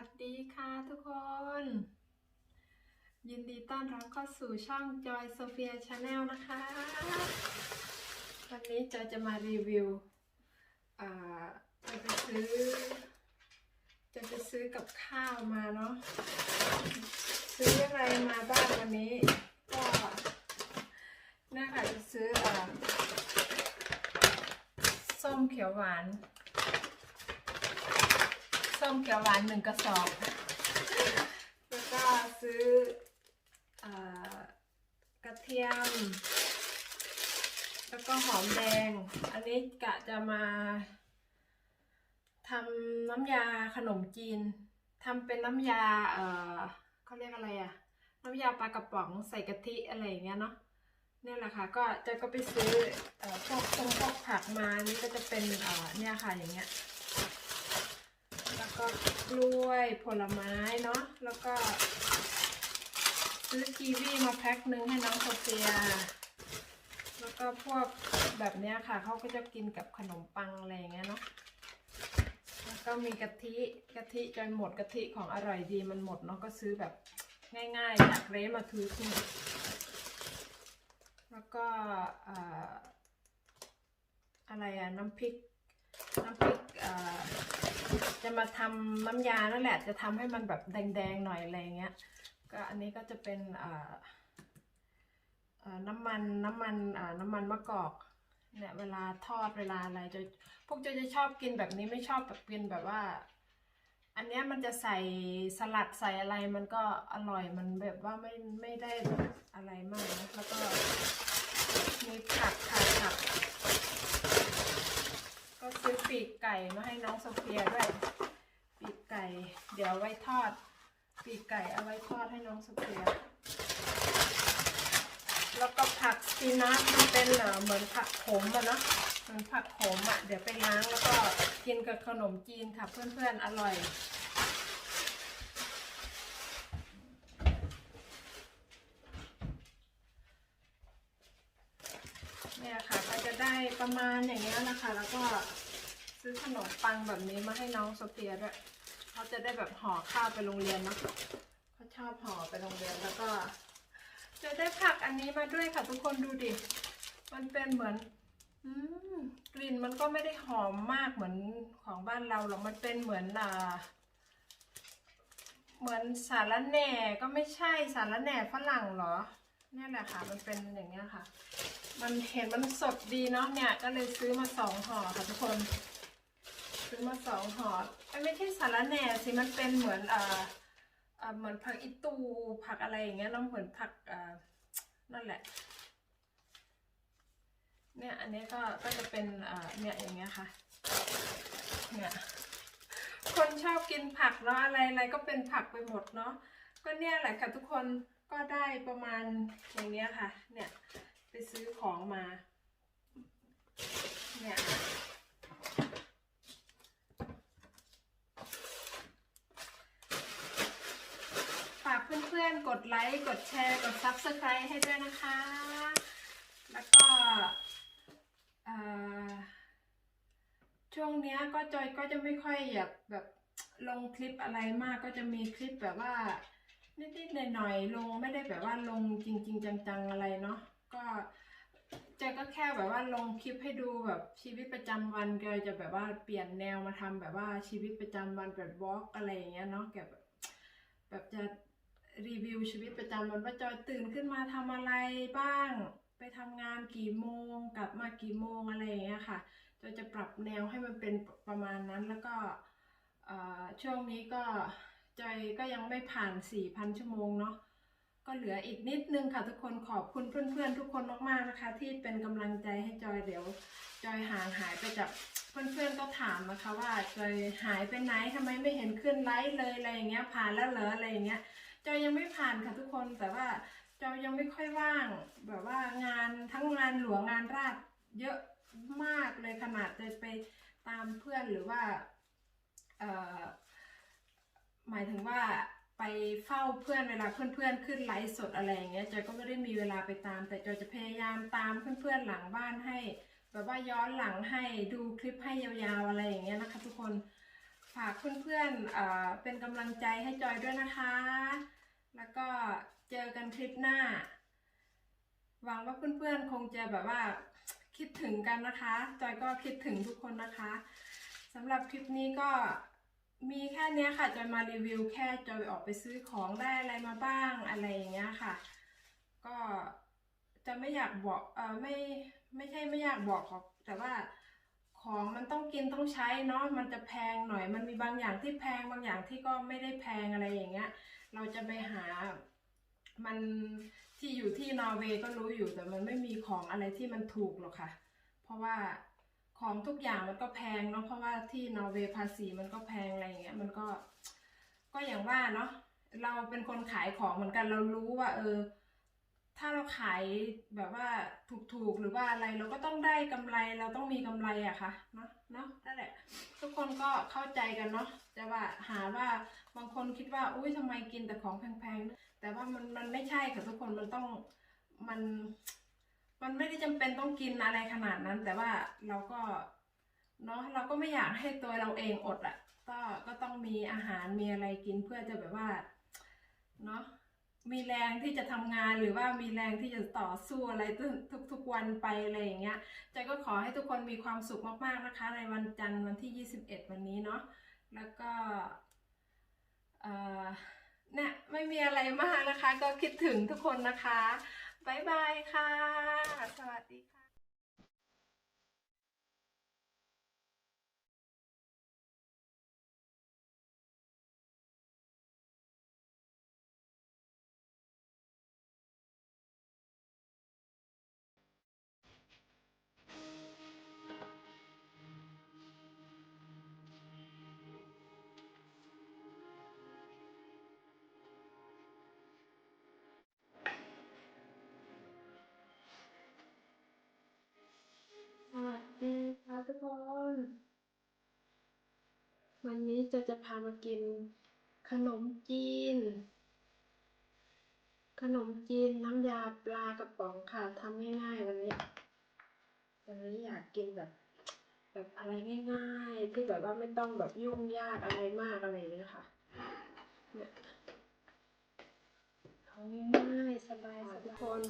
วัสดีค่ะทุกคน ยินดีต้อนรับเข้าสู่ช่อง Joy Sophia Channel นะคะ วันนี้จอยจะมารีวิวจะไปซื้อ จะไปซื้อกับข้าวมาเนาะ ซื้ออะไรมาบ้างวันนี้ ก็น่าจะซื้ออส้มเขียวหวาน ส้มเขียวหวานหนึ่งกระสอบ แล้วก็ซื้อเออกระเทียม แล้วก็หอมแดง อันนี้กะจะมาทำน้ำยาขนมจีนทำเป็นน้ำยาเออเขาเรียกอะไรอะน้ำยาปลากระป๋องใส่กะทิอะไรอย่างเงี้ยเนาะเนี่ยแหละค่ะก็จะก็ไปซื้อพวกพวกพวกผักมานี่ก็จะเป็นเนี่ยค่ะอย่างเงี้ย ก็กล้วยผลไม้เนาะแล้วก็ซื้อกีวีมาแพ็คหนึ่งให้น้องโซเฟีย แล้วก็พวกแบบเนี้ยค่ะเขาก็จะกินกับขนมปังอะไรอย่างเงี้ยเนาะแล้วก็มีกะทิกะทิจนหมดกะทิของอร่อยดีมันหมดเนาะก็ซื้อแบบง่ายๆจากเรมาทูสแล้วก็อะไรอะน้ำพริกน้ำพริกอ จะมาทำน้ำยานั่นแหละ จะทำให้มันแบบแดงๆหน่อยอะไรเงี้ย ก็อันนี้ก็จะเป็นน้ำมันน้ำมันน้ำมันมะกอกเนี่ยเวลาทอดเวลาอะไรจะพวกจะจะชอบกินแบบนี้ไม่ชอบแบบกินแบบว่า อันเนี้ยมันจะใส่สลัดใส่อะไรมันก็อร่อยมันแบบว่าไม่ไม่ได้อะไรมากนะแล้วก็มีผักค่ะผัก ก็ซื้อปีกไก่มาให้น้องโซเฟียด้วย ปีกไก่ เดี๋ยวไว้ทอด ปีกไก่เอาไว้ทอดให้น้องโซเฟีย แล้วก็ผักสปินัชมันเป็นเอ่อเหมือนผักขมอะเนาะเหมือนผักขมอะเดี๋ยวไปล้างแล้วก็กินกับขนมจีนค่ะเพื่อนๆ อร่อยเนี่ยค่ะก็จะได้ประมาณอย่างเงี้ย นะคะ แล้วก็ซื้อขนมปังแบบนี้มาให้น้องโซเฟียด้วยเขาจะได้แบบห่อข้าวไปโรงเรียนเนาะเขาชอบห่อไปโรงเรียนแล้วก็ จะได้ผักอันนี้มาด้วยค่ะทุกคนดูดิ มันเป็นเหมือนอืมกลิ่นมันก็ไม่ได้หอมมากเหมือนของบ้านเราหรอกมันเป็นเหมือนอ่าเหมือนสารแหน่ก็ไม่ใช่สารแหน่ฝรั่งหรอ เนี่ยแหละค่ะ มันเป็นอย่างเงี้ยค่ะ มันเห็นมันสดดีเนาะเนี่ยก็เลยซื้อมาสองห่อค่ะทุกคน ซื้อมาสองห่อไอ้ไม่ใช่สาระแหน่สิมันเป็นเหมือนเอ่อเอ่อเหมือนผักอิตูผักอะไรอย่างเงี้ยเน้ำเหมือนผักเอ่อนั่นแหละ เนี่ยอันนี้ก็ก็จะเป็นเอ่อเนี่ยอย่างเงี้ยค่ะเนี่ยคนชอบกินผักเนาะอะไรอะไรก็เป็นผักไปหมดเนาะก็เนี่ยแหละค่ะทุกคนก็ได้ประมาณอย่างเนี้ยค่ะ เนี่ย ซื้อของมา เนี่ยฝากเพื่อนๆ กดไลค์ กดแชร์ กด Subscribe ให้ด้วยนะคะ แล้วก็ช่วงเนี้ยก็จอยก็จะไม่ค่อยอยากแบบลงคลิปอะไรมากก็จะมีคลิปแบบว่านิดๆหน่อยๆลงไม่ได้แบบว่าลงจริง ๆ จังๆอะไรเนาะ ก็เจก็แค่แบบว่าลงคลิปให้ดูแบบชีวิตประจำวันเกจะแบบว่าเปลี่ยนแนวมาทำแบบว่าชีวิตประจำวันแบบวอล์กอะไรอย่างเงี้ยเนาะแกแบบแบบจะรีวิวชีวิตประจำวันว่าจอยตื่นขึ้นมาทำอะไรบ้าง ไปทำงานกี่โมงกลับมากี่โมงอะไรอย่างเงี้ยค่ะจอยจะปรับแนวให้มันเป็นประมาณนั้นแล้วก็อ่อช่วงนี้ก็จอยก็ยังไม่ผ่าน4,000ชั่วโมงเนาะ ก็เหลืออีกนิดนึงค่ะทุกคนขอบคุณเพื่อนๆ ทุกคนมากๆนะคะ ที่เป็นกำลังใจให้จอยเดี๋ยว จอยห่างหายไปจากเพื่อนๆก็ถามนะคะว่าจอยหายไปไหนทำไมไม่เห็นขึ้นไลฟ์เลยอะไรอย่างเงี้ยผ่านแล้วเหรออะไรอย่างเงี้ยจอยยังไม่ผ่านค่ะทุกคนแต่ว่าจอยยังไม่ค่อยว่าง แบบว่างานทั้งงานหลวงงานราชเยอะมากเลยขนาดจะไปตามเพื่อนหรือว่าเอ่อหมายถึงว่า ไปเฝ้าเพื่อนเวลาเพื่อนๆขึ้นไลฟ์สดอะไรอย่างเงี้ยจอยก็ไม่ได้มีเวลาไปตาม แต่จอยจะพยายามตามเพื่อนๆหลังบ้านให้ แบบว่าย้อนหลังให้ดูคลิปให้ยาวๆอะไรอย่างเงี้ยนะคะ ทุกคนฝากเพื่อนๆเอ่อเป็นกำลังใจให้จอยด้วยนะคะ แล้วก็เจอกันคลิปหน้า หวังว่าเพื่อนๆคงจะแบบว่าคิดถึงกันนะคะ จอยก็คิดถึงทุกคนนะคะสำหรับคลิปนี้ก็ มีแค่เนี้ยค่ะจอยมารีวิวแค่จอยออกไปซื้อของได้อะไรมาบ้างอะไรอย่างเงี้ยค่ะ ก็จะไม่อยากบอกเออไม่ไม่ใช่ไม่อยากบอกหรอกแต่ว่าของมันต้องกินต้องใช้เนาะมันจะแพงหน่อย มันมีบางอย่างที่แพงบางอย่างที่ก็ไม่ได้แพงอะไรอย่างเงี้ย เราจะไปหามันที่อยู่ที่นอร์เวย์ก็รู้อยู่แต่มันไม่มีของอะไรที่มันถูกหรอกค่ะ เพราะว่า ของทุกอย่างมันก็แพงเนาะเพราะว่าที่นอร์เวย์ภาษีมันก็แพงอะไรเงี้ยมันก็ก็อย่างว่าเนาะเราเป็นคนขายของเหมือนกันเรารู้ว่า เออ ถ้าเราขายแบบว่าถูกๆหรือว่าอะไรเราก็ต้องได้กำไรเราต้องมีกำไรอะค่ะเนาะเนาะนั่นแหละทุกคนก็เข้าใจกันเนาะแต่ว่าหาว่าบางคนคิดว่าอุ้ยทำไมกินแต่ของแพงๆแต่ว่ามันมันไม่ใช่ค่ะทุกคนมันต้องมัน มันไม่ได้จำเป็นต้องกินอะไรขนาดนั้น แต่ว่าเราก็เนาะเราก็ไม่อยากให้ตัวเราเองอดอะ่ะ ก็ก็ต้องมีอาหารมีอะไรกินเพื่อจะแบบว่าเนาะมีแรงที่จะทำงานหรือว่ามีแรงที่จะต่อสู้อะไรทุกทุกวันไปอะไรอย่างเงี้ยใจก็ขอให้ทุกคนมีความสุขมากๆนะคะ ในวันจันทร์วันที่ 21 วันนี้เนาะแล้วก็เออเนี่ยไม่มีอะไรมากนะคะ ก็คิดถึงทุกคนนะคะ บ๊ายบายค่ะ สวัสดีค่ะ ทุกคน วันนี้จะจะพามากินขนมจีน ขนมจีนน้ำยาปลากระป๋องค่ะทำง่ายๆวันนี้ วันนี้อยากกินแบบ แบบอะไรง่ายๆ ที่แบบว่าไม่ต้องแบบยุ่งยากอะไรมากอะไรอย่างเงี้ยค่ะเนี่ยง่ายๆสบายๆทุกคน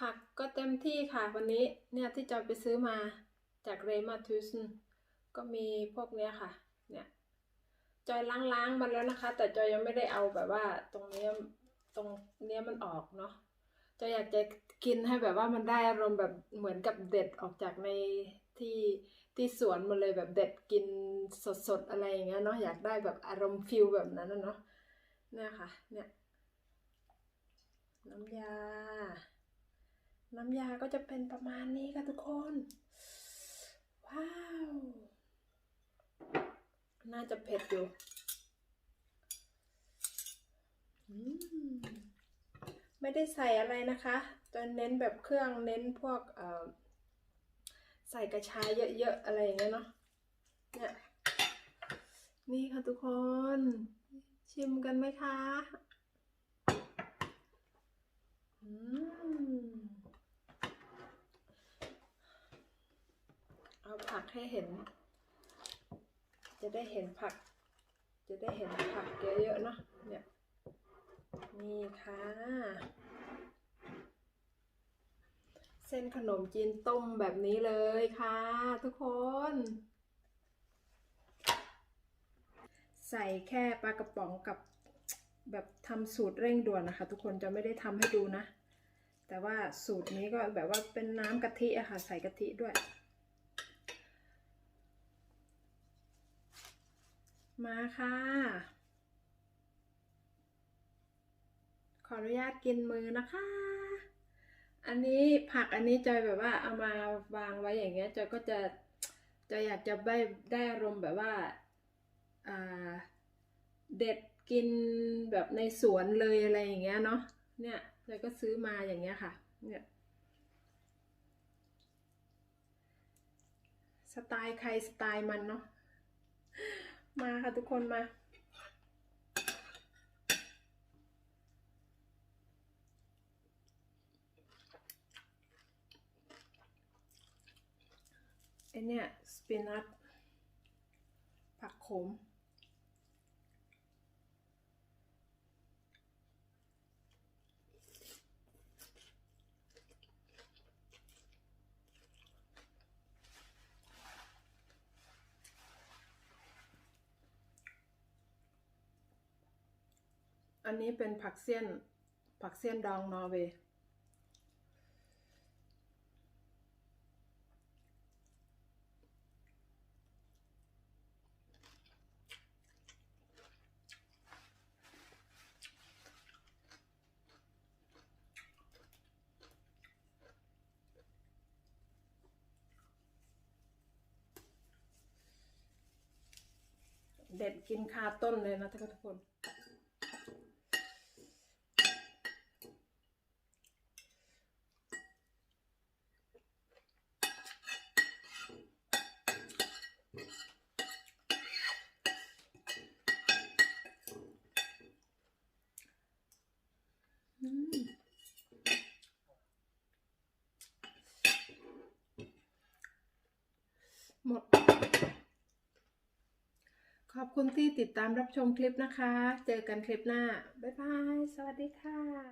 ผักก็เต็มที่ค่ะวันนี้เนี่ยที่จอยไปซื้อมาจากเรมาทูสนก็มีพวกเนี้ยค่ะ เนี่ยจอยล้างๆมันแล้วนะคะ แต่จอยยังไม่ได้เอาแบบว่า ตรงเนี้ยตรงเนี้ยมันออกเนาะจอยอยากจะกินให้แบบว่ามันได้อารมณ์แบบเหมือนกับเด็ดออกจากในที่ที่สวนมาเลยแบบเด็ดกินสดๆอะไรอย่างเงี้ยเนาะอยากได้แบบอารมณ์ฟิลแบบนั้นนะเนาะเนี่ยค่ะ เนี่ยน้ำยา น้ำยาก็จะเป็นประมาณนี้ค่ะทุกคน ว้าว น่าจะเผ็ดอยู่มไม่ได้ใส่อะไรนะคะจะเน้นแบบเครื่องเน้นพวกใส่กระชายเยอะๆอะไรอย่างเงี้ยเนาะ เนี่ย นี่ค่ะทุกคน ชิมกันไหมคะ อืม เอา ผักให้เห็น จะได้เห็นผัก จะได้เห็นผักเยอะๆเนาะเนี่ยนี่ค่ะ เส้นขนมจีนต้มแบบนี้เลยค่ะ ทุกคน ใส่แค่ปลากระป๋องกับแบบทำสูตรเร่งด่วนนะคะ ทุกคนจะไม่ได้ทำให้ดูนะ แต่ว่าสูตรนี้ก็แบบว่าเป็นน้ำกะทิอะค่ะ ใส่กะทิด้วย มาค่ะ ขออนุญาตกินมือนะคะ อันนี้ผักอันนี้จอยแบบว่าเอามาวางไว้อย่างเงี้ยจอยก็จะจอยอยากจะได้ได้อารมณ์แบบว่าอ่าเด็ดกินแบบในสวนเลยอะไรอย่างเงี้ยเนาะเนี่ยจอยก็ซื้อมาอย่างเงี้ยค่ะเนี่ยสไตล์ใครสไตล์มันเนาะ มาค่ะทุกคนมา ไอเนี่ย สปินัทผักโขม อันนี้เป็นผักเสี้ยน ผักเสี้ยนดองนอร์เวย์เด็ดกินคาต้นเลยนะทุกคน คุณที่ติดตามรับชมคลิปนะคะ เจอกันคลิปหน้า บ๊ายบาย สวัสดีค่ะ